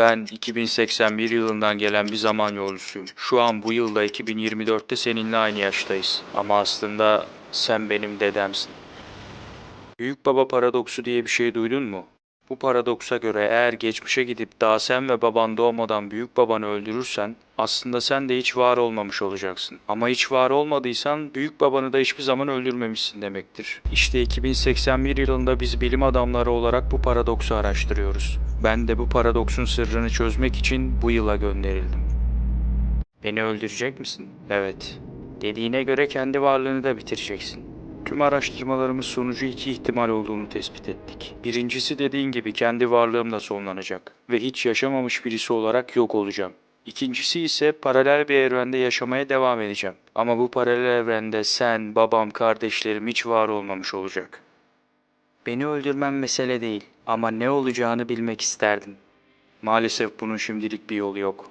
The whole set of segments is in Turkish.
Ben 2081 yılından gelen bir zaman yolcusuyum. Şu an bu yılda 2024'te seninle aynı yaştayız. Ama aslında sen benim dedemsin. Büyük baba paradoksu diye bir şey duydun mu? Bu paradoksa göre eğer geçmişe gidip daha sen ve baban doğmadan büyük babanı öldürürsen aslında sen de hiç var olmamış olacaksın. Ama hiç var olmadıysan büyük babanı da hiçbir zaman öldürmemişsin demektir. İşte 2081 yılında biz bilim adamları olarak bu paradoksu araştırıyoruz. Ben de bu paradoksun sırrını çözmek için bu yıla gönderildim. Beni öldürecek misin? Evet. Dediğine göre kendi varlığını da bitireceksin. Tüm araştırmalarımız sonucu iki ihtimal olduğunu tespit ettik. Birincisi dediğin gibi kendi varlığımla sonlanacak ve hiç yaşamamış birisi olarak yok olacağım. İkincisi ise paralel bir evrende yaşamaya devam edeceğim. Ama bu paralel evrende sen, babam, kardeşlerim hiç var olmamış olacak. Beni öldürmen mesele değil ama ne olacağını bilmek isterdim. Maalesef bunun şimdilik bir yolu yok.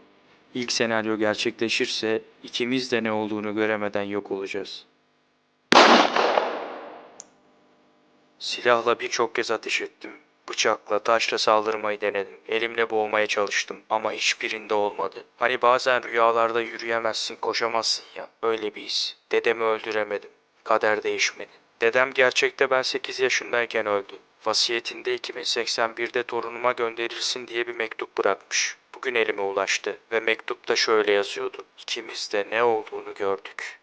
İlk senaryo gerçekleşirse ikimiz de ne olduğunu göremeden yok olacağız. Silahla birçok kez ateş ettim. Bıçakla, taşla saldırmayı denedim. Elimle boğmaya çalıştım ama hiçbirinde olmadı. Hani bazen rüyalarda yürüyemezsin, koşamazsın ya. Öyle bir his. Dedemi öldüremedim. Kader değişmedi. Dedem gerçekte ben 8 yaşındayken öldü. Vasiyetinde 2081'de torunuma gönderilsin diye bir mektup bırakmış. Bugün elime ulaştı ve mektupta şöyle yazıyordu. İkimiz de ne olduğunu gördük.